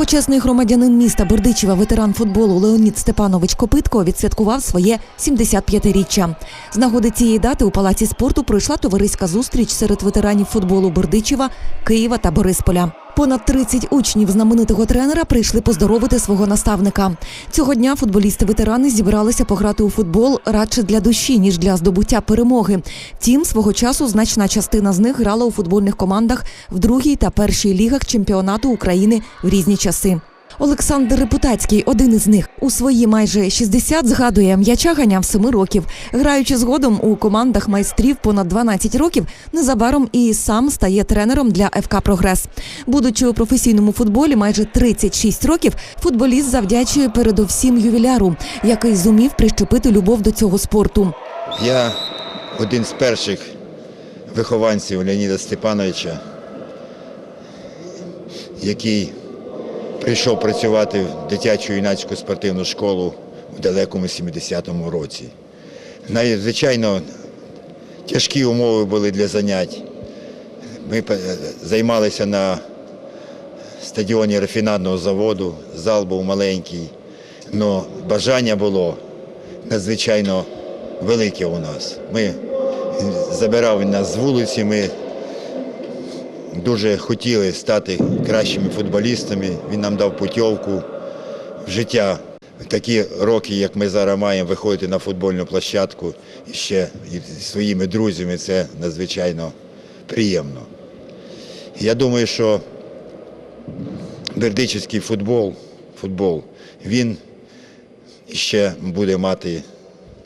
Почесний громадянин міста Бердичева, ветеран футболу Леонід Степанович Копитко відсвяткував своє 75-річчя. З нагоди цієї дати у палаці спорту пройшла товариська зустріч серед ветеранів футболу Бердичева, Києва та Борисполя. Понад 30 учнів знаменитого тренера прийшли поздоровити свого наставника. Цього дня футболісти-ветерани зібралися пограти у футбол радше для душі, ніж для здобуття перемоги. Втім, свого часу значна частина з них грала у футбольних командах в другій та першій лігах чемпіонату України в різні часи. Олександр Репутацький, один із них, у свої майже 60 згадує, м'яча ганяв 7 років. Граючи згодом у командах майстрів понад 12 років, незабаром і сам стає тренером для ФК Прогрес. Будучи у професійному футболі майже 36 років, футболіст завдячує передовсім ювіляру, який зумів прищепити любов до цього спорту. Я один з перших вихованців Леоніда Степановича, який прийшов працювати в дитячу юнацьку спортивну школу в далекому 70-му році. Надзвичайно тяжкі умови були для занять. Ми займалися на стадіоні рафінадного заводу, зал був маленький, але бажання було надзвичайно велике у нас. Ми забирав нас з вулиці, ми дуже хотіли стати кращими футболістами. Він нам дав путівку в життя. Такі роки, як ми зараз маємо, виходити на футбольну площадку ще зі своїми друзями, це надзвичайно приємно. Я думаю, що бердичівський футбол, футбол, він ще буде мати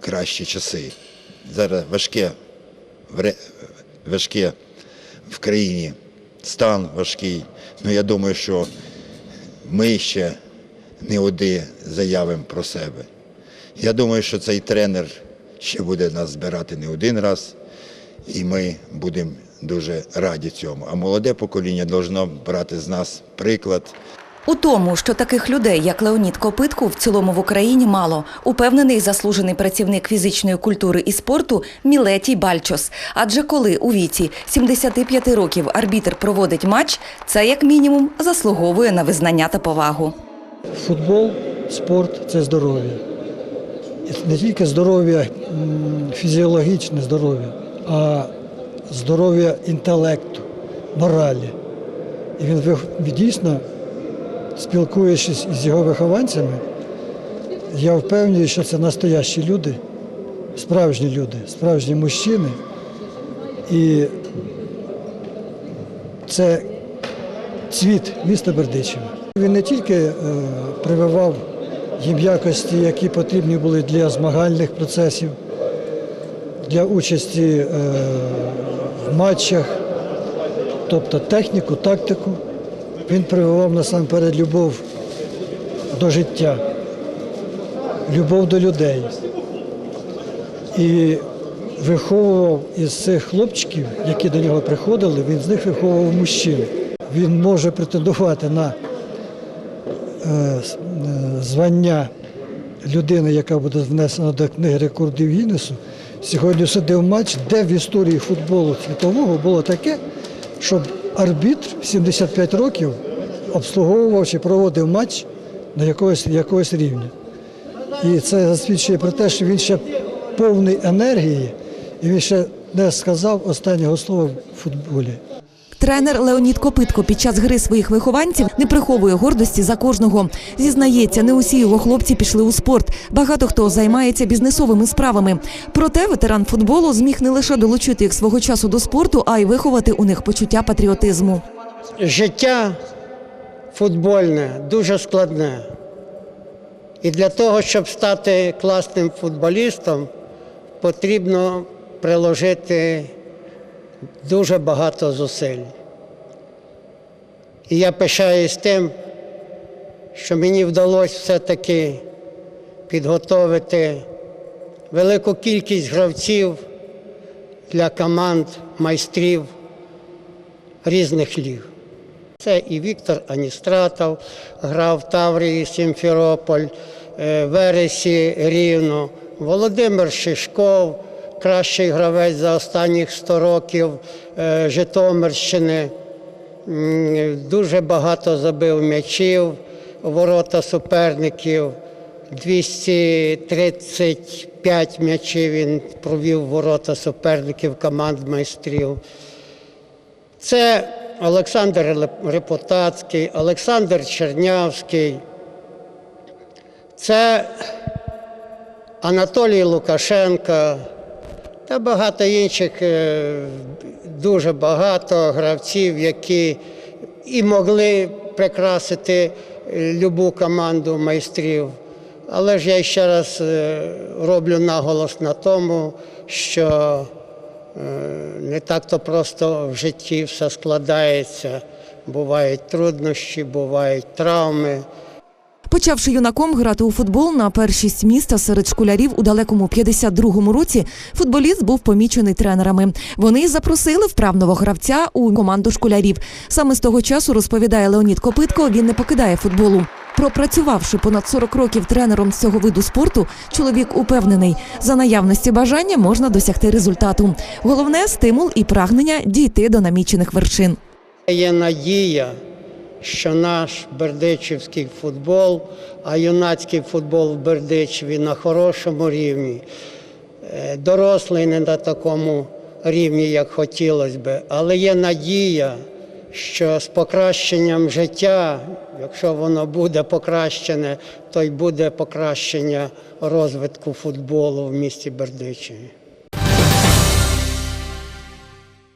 кращі часи. Зараз важке, важке в країні, стан важкий. Ну я думаю, що ми ще не один заявимо про себе. Я думаю, що цей тренер ще буде нас збирати не один раз, і ми будемо дуже раді цьому. А молоде покоління повинно брати з нас приклад. У тому, що таких людей, як Леонід Копитко, в цілому в Україні мало, упевнений заслужений працівник фізичної культури і спорту Мілетій Бальчос. Адже коли у віці 75 років арбітр проводить матч, це як мінімум заслуговує на визнання та повагу. Футбол, спорт це здоров'я. Не тільки здоров'я, фізіологічне здоров'я, а здоров'я інтелекту, моралі. І він дійсно, спілкуючись із його вихованцями, я впевнений, що це настоящі люди, справжні люди, справжні мужчини. І це цвіт міста Бердичева. Він не тільки е, прививав їм якості, які потрібні були для змагальних процесів, для участі е, в матчах, тобто техніку, тактику. Він прививав насамперед любов до життя, любов до людей. І виховував із цих хлопчиків, які до нього приходили, він з них виховував мужчин. Він може претендувати на е, е, звання людини, яка буде внесена до книги рекордів Гіннесу. Сьогодні судив матч, де в історії футболу світового було таке, щоб арбітр 75 років обслуговував чи проводив матч на якогось, якогось рівня. І це засвідчує про те, що він ще повний енергії, і він ще не сказав останнього слова в футболі. Тренер Леонід Копитко під час гри своїх вихованців не приховує гордості за кожного. Зізнається, не усі його хлопці пішли у спорт. Багато хто займається бізнесовими справами. Проте ветеран футболу зміг не лише долучити їх свого часу до спорту, а й виховати у них почуття патріотизму. життя футбольне дуже складне. І для того, щоб стати класним футболістом, потрібно приложити дуже багато зусиль. І я пишаюсь тим, що мені вдалося все-таки підготовити велику кількість гравців для команд майстрів різних ліг. Це і Віктор Аністратов грав в Таврії Сімферополь, е, Вересі Рівно, Володимир Шишков, кращий гравець за останніх 100 років е, Житомирщини. дуже багато забив м'ячів ворота суперників. 235 м'ячів він провів ворота суперників команд майстрів. Це Олександр Репотацький, Олександр Чернявський. Це Анатолій Лукашенко та багато інших, е, дуже багато гравців, які і могли прикрасити е, любу команду майстрів. Але ж я ще раз е, роблю наголос на тому, що не так-то просто в житті все складається. Бувають труднощі, бувають травми. Почавши юнаком грати у футбол на першість міста серед школярів у далекому 52-му році, футболіст був помічений тренерами. Вони запросили вправного гравця у команду школярів. Саме з того часу розповідає Леонід Копитко. Він не покидає футболу. Пропрацювавши понад 40 років тренером з цього виду спорту, чоловік упевнений, за наявності бажання можна досягти результату. Головне стимул і прагнення дійти до намічених вершин. Є надія, що наш бердичівський футбол, а юнацький футбол в Бердичеві на хорошому рівні. Е, Дорослий не на такому рівні, як хотілося би, але є надія, що з покращенням життя, якщо воно буде покращене, то й буде покращення розвитку футболу в місті Бердичеві.